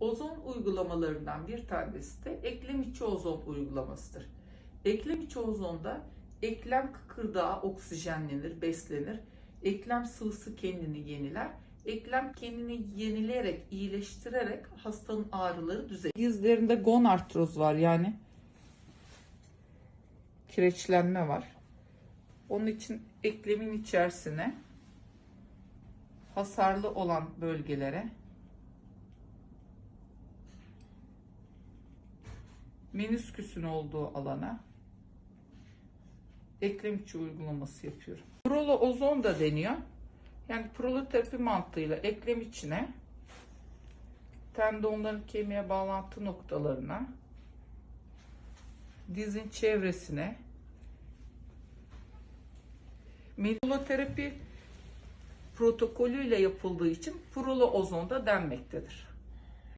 Ozon uygulamalarından bir tanesi de eklem içi ozon uygulamasıdır. Eklem içi ozonda eklem kıkırdağı oksijenlenir, beslenir. Eklem sıvısı kendini yeniler. Eklem kendini yenileyerek, iyileştirerek hastanın ağrıları düzelir. Dizlerinde gonartroz var yani kireçlenme var. Onun için eklemin içerisine hasarlı olan bölgelere menisküsün olduğu alana eklem içi uygulaması yapıyorum. Prolo ozon da deniyor. Yani proloterapi mantığıyla eklem içine tendonların kemiğe bağlantı noktalarına dizin çevresine proloterapi protokolüyle yapıldığı için prolo ozon da denmektedir.